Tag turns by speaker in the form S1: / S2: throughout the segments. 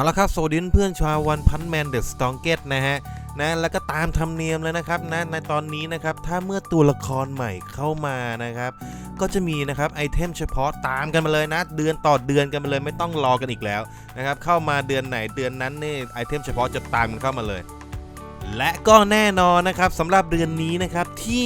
S1: เอาละครับสวัสดีเพื่อนชาววันพันแมนเดอะสตองเกตนะฮะนะแล้วก็ตามธรรมเนียมแล้วนะครับนะในตอนนี้นะครับถ้าเมื่อตัวละครใหม่เข้ามานะครับ ก็จะมีนะครับไอเทมเฉพาะตามกันมาเลยนะ เดือนต่อเดือนกันมาเลยไม่ต้องรอกันอีกแล้วนะครับเข้ามาเดือนไหนเดือนนั้นนี่ไอเทมเฉพาะจะตามกันเข้ามาเลย และก็แน่นอนนะครับสำหรับเดือนนี้นะครับที่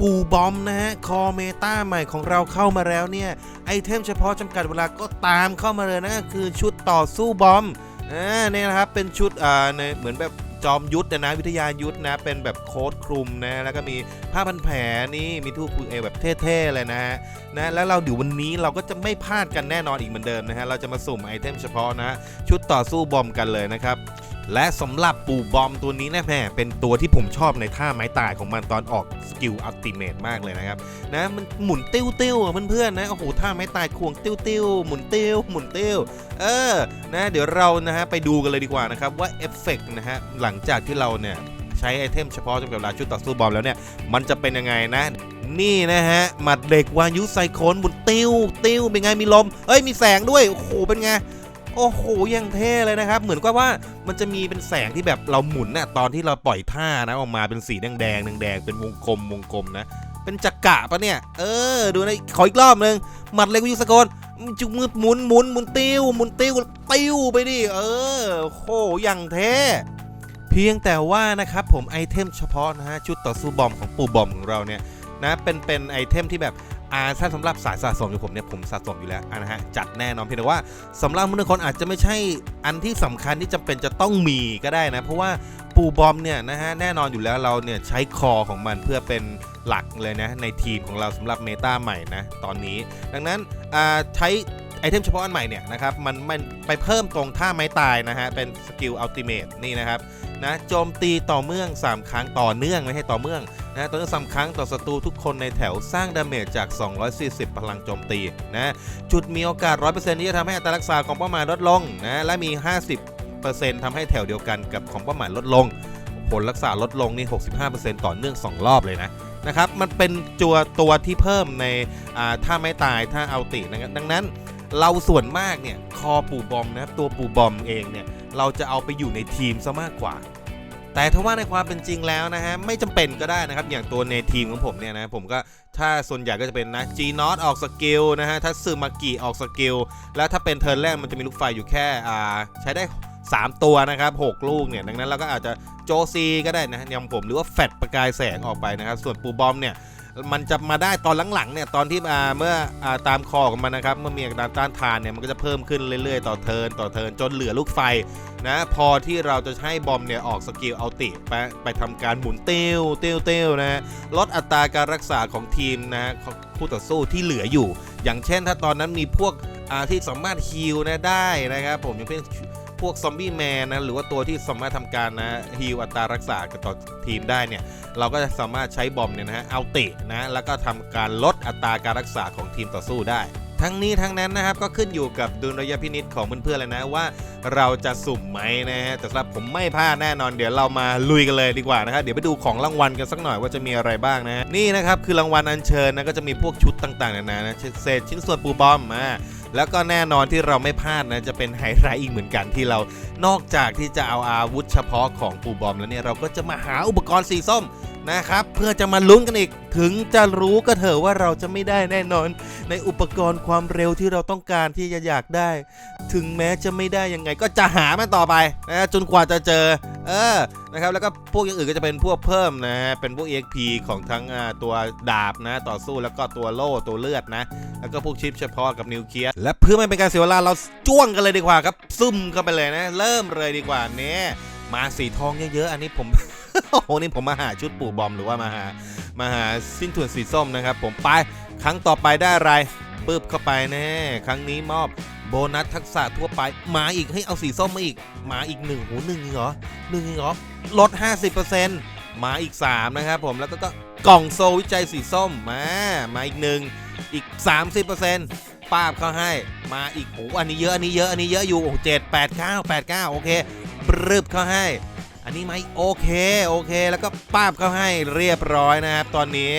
S1: ปูบอมนะฮะ คอเมตาใหม่ของเราเข้ามาแล้วเนี่ย ไอเทมเฉพาะจำกัดเวลาก็ตามเข้ามาเลยนะก็คือชุดต่อสู้บอม อ่าเนี่ยนะครับเป็นชุดอ่าในเหมือนแบบจอมยุทธนะวิทยายุทธนะเป็นแบบโค้ดคลุมนะแล้วก็มีผ้าพันแผลนี่มีทูบเอวแบบเท่ๆเลยนะฮะนะแล้วเราเดี๋ยววันนี้เราก็จะไม่พลาดกันแน่นอนอีกเหมือนเดิมนะฮะเราจะมาสุ่มไอเทมเฉพาะนะชุดต่อสู้บอมกันเลยนะครับ และสำหรับปู่บอมตัวนี้นะแม่เป็นตัวที่ผมชอบในท่าไม้ตายของมันตอนออกสกิลอัลติเมตมากเลยนะครับนะมันหมุนติ้วติ้วๆเพื่อนๆนะโอ้โหท่าไม้ตายควงติ้วติ้วๆหมุนติ้วหมุนติ้วเออนะเดี๋ยวเรานะฮะไปดูกันเลยดีกว่านะครับว่าเอฟเฟกต์นะฮะหลังจากที่เราเนี่ยใช้ไอเทมเฉพาะจำกัดเวลาชุดต่อสู้บอมแล้วเนี่ยมันจะเป็นยังไงนะ นี่นะฮะหมัดเด็กวายุไซโคนหมุนติ้วติ้วเป็นไงมีลมเอ้ยมีแสงด้วยโอ้โหเป็นไง โอ้โหยังเท่เลยนะครับ เหมือนกับว่ามันจะมีเป็นแสงที่แบบเราหมุนน่ะตอนที่เราปล่อยท่านะออกมาเป็นสีแดงแดงแดงเป็นวงกลมวงกลมนะ เป็นจักระปะเนี่ย เออ ดูนะขออีกรอบหนึ่งหมัดเล็กวิวสกลจุกมือหมุนหมุนหมุนติ้วหมุนติ้วติ้วไปดิเออโอ้โหยังเท่เพียงแต่ว่านะครับผมไอเทมเฉพาะนะฮะชุดต่อสู้บอมของปู่บอมของเราเนี่ยนะเป็นเป็นไอเทมที่แบบ อ่าถ้าสำหรับสายสะสมอย่างผมเนี่ยผมสะสมอยู่แล้วนะฮะจัดแน่นอนเพียงแต่ว่าสำหรับบางคนอาจจะไม่ใช่อันที่สำคัญที่จำเป็นจะต้องมีก็ได้นะ เพราะว่าปูบอมเนี่ยนะฮะแน่นอนอยู่แล้วเราเนี่ยใช้คอของมันเพื่อเป็นหลักเลยนะ ในทีมของเราสำหรับเมตาใหม่นะตอนนี้ ดังนั้นอ่าใช้ไอเทมเฉพาะอันใหม่เนี่ยนะครับมันมันไปเพิ่มตรงท่าไม้ตายนะฮะเป็นสกิลอัลติเมทนี่นะครับนะโจมตีต่อเนื่อง 3 ครั้งต่อเนื่องไม่ให้ต่อเนื่อง นะต่อเนื่องสามครั้งต่อศัตรูทุกคนในแถวสร้างดาเมจจาก 240 พลังโจมตีนะจุดมีโอกาส 100%ที่จะทำให้อัตรารักษาของเป้าหมายลดลงนะและมี 50%ทำให้แถวเดียวกันกับของเป้าหมายลดลง ผลรักษาลดลงนี่ 65%ต่อเนื่อง 2 รอบเลยนะนะครับมันเป็นตัวตัวที่เพิ่มในอ่าถ้าไม่ตายถ้าเอาตินะครับดังนั้นเราส่วนมากเนี่ยคอปูบอมนะครับตัวปูบอมเองเนี่ยเราจะเอาไปอยู่ในทีมซะมากกว่า แต่ถ้าว่าในความเป็นจริงแล้วนะฮะไม่จำเป็นก็ได้นะครับอย่างตัวในทีมของผมเนี่ยนะผมก็ถ้าส่วนใหญ่ก็จะเป็นนะจีนอตออกสกิลนะฮะถ้าซึมากิออกสกิลแล้วถ้าเป็นเทิร์นแรกมันจะมีลูกไฟอยู่แค่อ่าใช้ได้ 3 ตัวนะครับ 6 ลูกเนี่ยดังนั้นเราก็อาจจะโจซีก็ได้นะอย่างผมหรือว่าแฟดประกายแสงออกไปนะครับส่วนปูบอมเนี่ย มันจะมาได้ตอนหลังๆเนี่ยตอนที่อ่าเมื่ออตามคอของมันนะครับเมื่อมีอาการต้านทานเนี่ยมันก็จะเพิ่มขึ้นเรื่อยๆ ต่อเทินต่อเทินจนเหลือลูกไฟนะพอที่เราจะให้บอมเนี่ยออกสกิลเอาติไปไปทำการหมุนเตี้ยวเตี้ยวเตี้ยวนะลดอัตราการรักษาของทีมนะฮะของคู่ต่อสู้ที่เหลืออยู่ อย่างเช่นถ้าตอนนั้นมีพวกที่สามารถฮิลนะได้นะครับผมอย่างเช่น พวกซอมบี้แมนนะหรือว่าตัวที่สามารถทำการนะฮิลอัตรารักษากับต่อทีมได้เนี่ยเราก็จะสามารถใช้บอมเนี่ยนะฮะเอาตินะแล้วก็ทำการลดอัตราการรักษาของทีมต่อสู้ได้ทั้งนี้ทั้งนั้นนะครับก็ขึ้นอยู่กับดุลยพินิษของเพื่อนๆเลยนะว่าเราจะสุ่มไหมนะฮะแต่สำหรับผมไม่พลาดแน่นอนเดี๋ยวเรามาลุยกันเลยดีกว่านะครับเดี๋ยวไปดูของรางวัลกันสักหน่อยว่าจะมีอะไรบ้างนะฮะนี่นะครับคือรางวัลอัญเชิญนะก็จะมีพวกชุดต่างๆนานานะเศษชิ้นส่วนปูบอมมา แล้วก็แน่นอนที่เราไม่พลาดนะจะเป็นไฮไลท์อีกเหมือนกันที่เรานอกจากที่จะเอาอาวุธเฉพาะของปูบอมแล้วเนี่ยเราก็จะมาหาอุปกรณ์สีส้ม นะครับ เพื่อจะมาลุ้นกันอีก ถึงจะรู้ก็เถอะว่าเราจะไม่ได้แน่นอน ในอุปกรณ์ความเร็วที่เราต้องการที่จะอยากได้ ถึงแม้จะไม่ได้ยังไง ก็จะหามันต่อไปนะจนกว่าจะเจอ เออนะครับแล้วก็พวกอย่างอื่นก็จะเป็นพวกเพิ่มนะฮะเป็นพวก EXP ของทั้งตัวดาบนะต่อสู้แล้วก็ตัวโล่ตัวเลือดนะ แล้วก็พวกชิปเฉพาะกับนิวเคลียร์และเพื่อไม่เป็นการเสียเวลาเราจ้วงกันเลยดีกว่าครับ ซุ่มเข้าไปเลยนะ เริ่มเลยดีกว่าเนี่ยมาสีทองเยอะๆอันนี้ผม โอ้โหนี่ผมมาหาชุดปู่บอมหรือว่ามาหามาหาสิ้นถ่วนสีส้มนะครับ ผมไปครั้งต่อไปได้อะไรปึ๊บเข้าไปแน่ครั้งนี้มอบโบนัสทักษะทั่วไปมาอีกให้เอาสีส้มมาอีกมาอีกหนึ่งโหหนึ่งเหรอหนึ่งอีกเหรอลด 50%มาอีก 3 นะครับผมแล้วก็กกล่องโซวิจัยสีส้มมามาอีกหนึ่งอีก 30%ป้าบเข้าให้มาอีกโอ้อันนี้เยอะอันนี้เยอะอันนี้เยอะอยู่โอ้เจ็ดแปดเก้าแปดเก้าโอเคปรึบเข้าให้ อันนี้ไหมโอเคโอเค แล้วก็ป้าบเข้าให้เรียบร้อยนะครับ ตอนนี้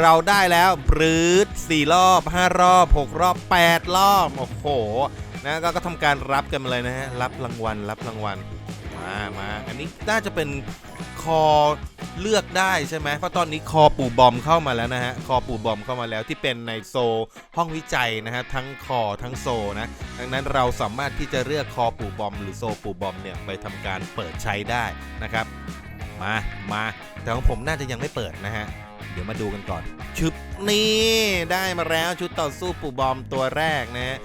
S1: เราได้แล้วบรืด4 รอบ 5 รอบ 6 รอบ 8 รอบ โอ้โหนะก็ก็ทำการรับกันมาเลยนะฮะรับรางวัลรับรางวัลมามาอันนี้น่าจะเป็นคอ เลือกได้ใช่ไหมเพราะตอนนี้คอปู่บอมเข้ามาแล้วนะฮะคอปู่บอมเข้ามาแล้วที่เป็นในโซห้องวิจัยนะฮะทั้งคอทั้งโซนะดังนั้นเราสามารถที่จะเลือกคอปู่บอม หรือโซปู่บอมเนี่ยไปทำการเปิดใช้ได้นะครับ มามาแต่ของผมน่าจะยังไม่เปิดนะฮะเดี๋ยวมาดูกันก่อน ชุดนี้ได้มาแล้วชุดต่อสู้ปู่บอมตัวแรกนะฮะ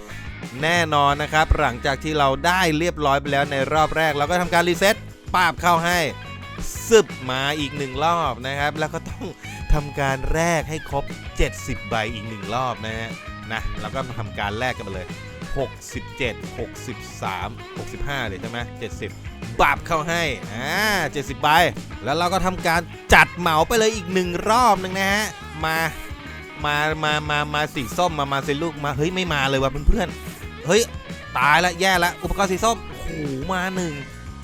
S1: แน่นอนนะครับ หลังจากที่เราได้เรียบร้อยไปแล้วในรอบแรก เราก็ทำการรีเซ็ตปาบเข้าให้ ซึบมาอีกหนึ่งรอบนะครับ แล้วก็ต้องทำการแรกให้ครบ 70 ใบอีกหนึ่งรอบนะฮะนะแล้วก็มาทำการแรกกันมาเลย 67 63 65 เลยใช่ไหม70 บาบเข้าให้อ่า70 ใบ แล้วเราก็ทำการจัดเหมาไปเลยอีกหนึ่งรอบหนึ่งนะฮะมามามามามาสีส้มมามาสีลูกมาเฮ้ยไม่มาเลยว่ะเพื่อนๆเฮ้ยตายละแย่ละอุปกรณ์สีส้มโอ้โหมาหนึ่ง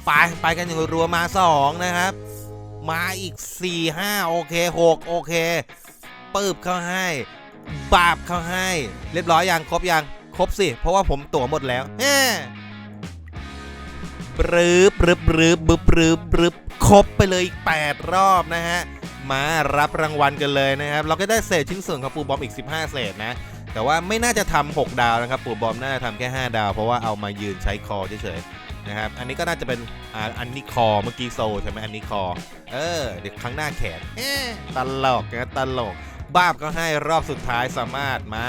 S1: ไปไปกันอย่างรัวมาสองนะครับ มาอีก 4 5 โอเค 6 โอเคปึ๊บเข้าให้ บาบเข้าให้ เรียบร้อยยังครบยังครบสิ เพราะว่าผมตั๋วหมดแล้วแฮ่ปรึบปรึบปรึบปรึบปรึบปรึบครบไปเลยอีก 8 รอบนะฮะ มารับรางวัลกันเลยนะครับ เราก็ได้เศษชิ้นส่วนของปูบอมอีก 15 เศษนะ แต่ว่าไม่น่าจะทำ6ดาวนะครับ ปูบอมน่าจะทำแค่ 5 ดาว เพราะว่าเอามายืนใช้คอเฉยๆ นะครับ อันนี้ก็น่าจะเป็นอ่าอันนี้คอเมื่อกี้โซใช่ไหมอันนี้คอ เออ เดี๋ยวครั้งหน้าแขนเอ๊ะตลกนะตลก บ้าบก็ให้รอบสุดท้ายสามารถมา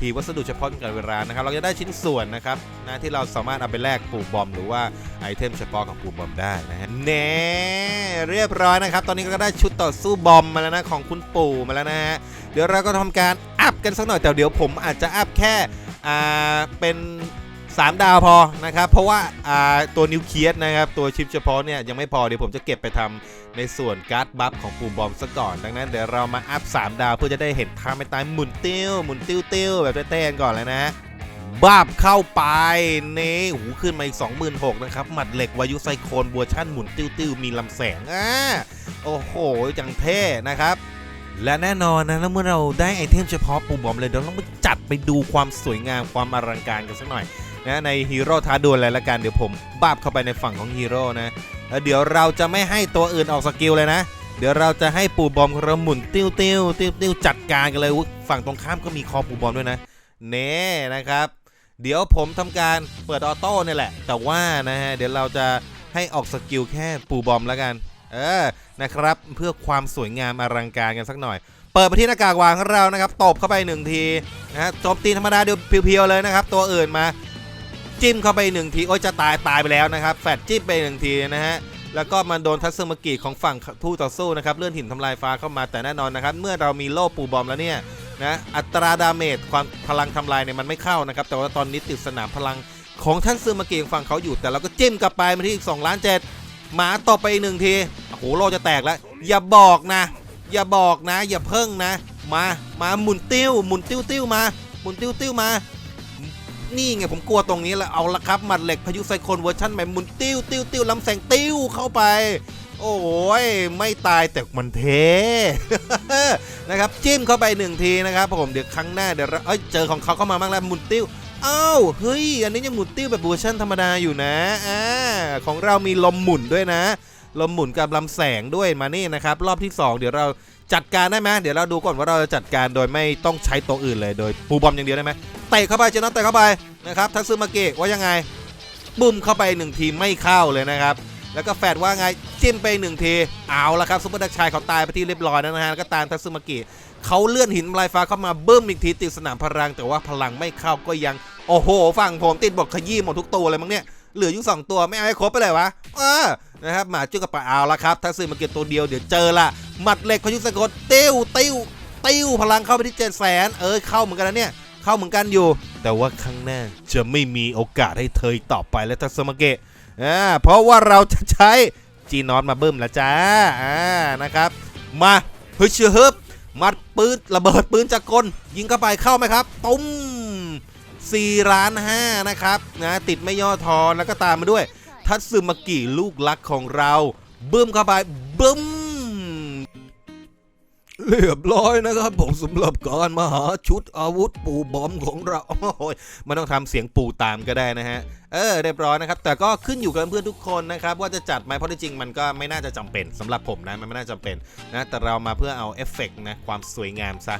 S1: หีวัสดุเฉพาะกับเวลานะครับ เราจะได้ชิ้นส่วนนะครับนะที่เราสามารถเอาไปแลกปูบอม หรือว่าไอเทมเฉพาะของปูบอมได้นะฮะเน่เรียบร้อยนะครับ ตอนนี้ก็ได้ชุดต่อสู้บอมมาแล้วนะของคุณปู่มาแล้วนะฮะเดี๋ยวเราก็ทำการอัพกันสักหน่อยแต่เดี๋ยวผมอาจจะอัพแค่อ่าเป็น 3 ดาวพอนะครับ เพราะว่าาตัวนิวเคลียสนะครับ ตัวชิปเฉพาะเนี่ยยังไม่พอเดี๋ยวผมจะเก็บไปทำในส่วนการ์ดบัฟของปูบอมซะก่อน ดังนั้นเดี๋ยวเรามาอัพ 3 ดาวเพื่อจะได้เห็นท่าไม่ตายหมุนติ้วหมุนติ้วติ้วแบบเต้นก่อนเลยนะบาบเข้าไปนี่หูขึ้นมาอีก 26,000นะครับ หมัดเหล็กวายุไซโคนบัวชั่นหมุนติ้วติ้วมีลำแสงอ่าโอ้โหจังเท่นะครับและแน่นอนนะแล้วเมื่อเราได้ไอเทมเฉพาะปูบอมเลยเดี๋ยวเราต้องไปจัดไปดูความสวยงามความอลังการกันสักหน่อย นะในฮีโร่ท้าดวลอะไรละกันเดี๋ยวผมบาบเข้าไปในฝั่งของฮีโร่นะแล้วเดี๋ยวเราจะไม่ให้ตัวอื่นออกสกิลเลยนะ เดี๋ยวเราจะให้ปูบอมราหมุนติ้วติ้วติ้วติ้วจัดการกันเลยฝั่งตรงข้ามก็มีคอปูบอมด้วยนะเน่นะครับ เดี๋ยวผมทำการเปิดออโต้เนี่ยแหละ แต่ว่านะฮะเดี๋ยวเราจะให้ออกสกิลแค่ปูบอมแล้วกัน เออนะครับเพื่อความสวยงามอลังการกันสักหน่อย เปิดไปที่หน้ากากวางของเรานะครับตบเข้าไปหนึ่งทีนะฮะโจมตีธรรมดาเดี๋ยวเพียวๆเลยนะครับ ตัวอื่นมา จิ้มเข้าไปหนึ่งทีโอ้ยจะตายตายไปแล้วนะครับแฟดจิ้มไปหนึ่งทีนะฮะแล้วก็มันโดนทัศมกิของฝั่งผู้ต่อสู้นะครับเลื่อนหินทำลายฟ้าเข้ามาแต่แน่นอนนะครับ เมื่อเรามีโล่ปูบอมแล้วเนี่ยนะอัตราดาเมจความพลังทำลายเนี่ยมันไม่เข้านะครับ แต่ว่าตอนนี้ติดสนามพลังของท่านซึมากิของฝั่งเขาอยู่ แต่เราก็จิ้มกลับไปมาที่อีก2ล้านเจ็ดหมาตบไปอีกหนึ่งทีโอ้โหโลจะแตกแล้ว อย่าบอกนะ อย่าบอกนะ อย่าเพิ่งนะ มามาหมุนติ้วหมุนติ้วติ้วมาหมุนติ้วติ้วมา นี่ไงผมกลัวตรงนี้แหละเอาละครับหมัดเหล็กพายุไซโคลนเวอร์ชันใหม่หมุนติ้วติ้วติ้วลำแสงติ้วเข้าไป โอ้ยไม่ตายแต่มันเทนะครับจิ้มเข้าไปหนึ่งทีนะครับผมเดี๋ยวครั้งหน้าเดี๋ยวเราเอ้ยเจอของเขาเข้ามาบ้างแล้วหมุนติ้วอ้าวเฮ้ยอันนี้ยังหมุนติ้วแบบเวอร์ชันธรรมดาอยู่นะอ่าของเรามีลมหมุนด้วยนะลมหมุนกับลำแสงด้วยมานี่นะครับ รอบที่ 2 เดี๋ยวเราจัดการได้ไหมเดี๋ยวเราดูก่อนว่าเราจะจัดการโดยไม่ต้องใช้ตัวอื่นเลยโดยปูบอมอย่างเดียวได้ไหม เตะเข้าไปเจนอนเตะเข้าไปนะครับทักซึมาเกะว่ายังไงบุ้มเข้าไปหนึ่งทีไม่เข้าเลยนะครับแล้วก็แฟดว่าไงจิ้มไปหนึ่งทีเอาละครับซุปเปอร์ดักชายเขาตายไปที่เรียบร้อยนะฮะแล้วก็ตามทักซึมาเกะเขาเลื่อนหินลายฟ้าเข้ามาบึ้มอีกทีติดสนามพลัง แต่ว่าพลังไม่เข้าก็ยังโอ้โหฝั่งผมติดบทขยี้หมดทุกตัวเลยมั้งเนี่ยเหลืออยู่สองตัวไม่เอาให้ครบไปเลยวะเออนะครับหมาจุกกระปะเอาละครับถ้าซื้อมาเก็บตัวเดียวเดี๋ยวเจอละหมัดเหล็กพายุสะกดติ้วติ้วติ้วพลังเข้าไปที่เจ็ดแสนเออเข้าเหมือนกันนะเนี่ย เข้าเหมือนกันอยู่ แต่ว่าครั้งหน้าจะไม่มีโอกาสให้เธออีกต่อไปแล้วทัศมาเกะอ่าเพราะว่าเราจะใช้จีนอตมาเบิ่มแล้วจ้าอ่านะครับ มาเฮ้ยเชื่อเฮิบมัดปืนระเบิดปืนจากกล ยิงเข้าไปเข้าไหมครับ ตุ้ม4ล้าน5นะครับนะติดไม่ย่อทอแล้วก็ตามมาด้วย ทัตสึมากิลูกรักของเรา บึ้มเข้าไปบึ้ม เรียบร้อยนะครับผมสำหรับการมาหาชุดอาวุธปูบอมของเราโอ้ยมันต้องทำเสียงปูตามก็ได้นะฮะ เออเรียบร้อยนะครับ แต่ก็ขึ้นอยู่กับเพื่อนทุกคนนะครับ ว่าจะจัดไหมเพราะที่จริงมันก็ไม่น่าจะจำเป็นสำหรับผมนะมันไม่น่าจำเป็นนะแต่เรามาเพื่อเอาเอฟเฟกต์นะความสวยงามซะ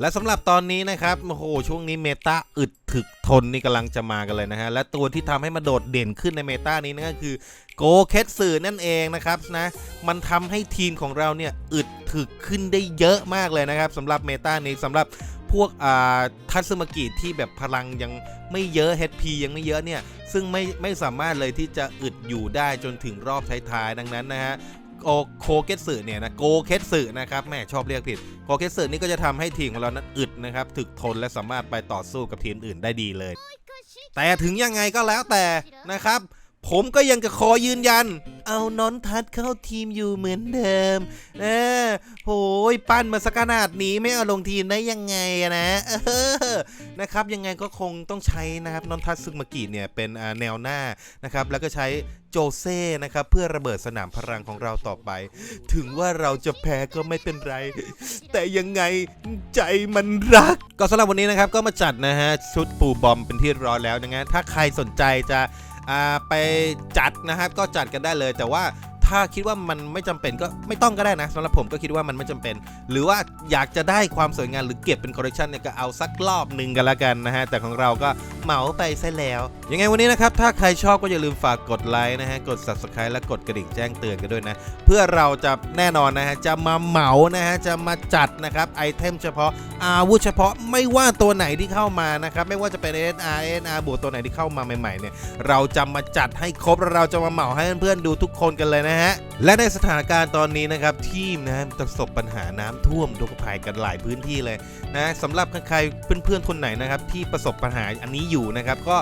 S1: และสำหรับตอนนี้นะครับโอ้โหช่วงนี้เมตาอึดถึกทนนี่กำลังจะมากันเลยนะฮะ และตัวที่ทำให้มาโดดเด่นขึ้นในเมตานี้นั่นก็คือโกเคสสื่อนั่นเองนะครับนะมันทำให้ทีมของเราเนี่ยอึดถึกขึ้นได้เยอะมากเลยนะครับสำหรับเมตานี้สำหรับพวกอ่าทัศมกิที่แบบพลังยังไม่เยอะ HP ยังไม่เยอะเนี่ย ซึ่งไม่ไม่สามารถเลยที่จะอึดอยู่ได้จนถึงรอบท้ายๆ ดังนั้นนะฮะ โอโคเกสึเนี่ยนะโกเคสึนะครับแม่ชอบเรียกผิดโกเคสึนี่ก็จะทำให้ทีมของเรานั้นอึดนะครับถึกทนและสามารถไปต่อสู้กับทีมอื่นได้ดีเลย แต่ถึงยังไงก็แล้วแต่นะครับผมก็ยังจะขอยืนยัน เอานอนทัดเข้าทีมอยู่เหมือนเดิมเออ หยปั้นมาสักขนาดนี้ไม่เอาลงทีมได้ยังไงนะเออนะครับยังไงก็คงต้องใช้นะครับนอนทัดซึมากิเนี่ยเป็นแนวหน้านะครับแล้วก็ใช้โจเซ่นะครับเพื่อระเบิดสนามพลังของเราต่อไป ถึงว่าเราจะแพ้ก็ไม่เป็นไร แต่ยังไงใจมันรัก ก็สำหรับวันนี้นะครับก็มาจัดนะฮะชุดปูบอมเป็นที่ร้อแล้วนะฮะถ้าใครสนใจจะไปจัดนะครับก็จัดกันได้เลยแต่ว่า ถ้าคิดว่ามันไม่จำเป็นก็ไม่ต้องก็ได้นะสำหรับผมก็คิดว่ามันไม่จำเป็น หรือว่าอยากจะได้ความสวยงามหรือเก็บเป็นคอลเลคชันเนี่ยก็เอาสักรอบหนึ่งกันละกันนะฮะแต่ของเราก็เหมาไปซะแล้วยังไงวันนี้นะครับถ้าใครชอบก็อย่าลืมฝากกดไลค์นะฮะกด subscribe และกดกระดิ่งแจ้งเตือนกันด้วยนะ เพื่อเราจะแน่นอนนะฮะจะมาเหมานะฮะจะมาจัดนะครับไอเทมเฉพาะอาวุธเฉพาะไม่ว่าตัวไหนที่เข้ามานะครับไม่ว่าจะเป็น NR NR บวกตัวไหนที่เข้ามาใหม่ๆเนี่ยเราจะมาจัดให้ครบแล้วเราจะมาเหมาให้เพื่อนๆดูทุกคนกันเลยนะฮะและในสถานการณ์ตอนนี้นะครับทีมนะประสบปัญหาน้ำท่วมทุกภัยกันหลายพื้นที่เลยนะสำหรับใครเพื่อนๆคนไหนนะครับที่ประสบปัญหาอันนี้อยู่นะครับก็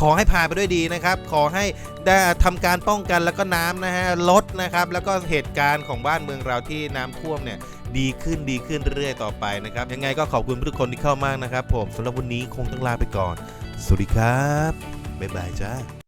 S1: ขอให้ผ่านไปด้วยดีนะครับ ขอให้ได้ทำการป้องกันแล้วก็น้ำนะฮะลดนะครับ แล้วก็เหตุการณ์ของบ้านเมืองเราที่น้ำท่วมเนี่ยดีขึ้นดีขึ้นเรื่อยๆต่อไปนะครับ ยังไงก็ขอบคุณทุกคนที่เข้ามากนะครับ ผมสำหรับวันนี้คงต้องลาไปก่อน สวัสดีครับ บ๊ายบายจ้า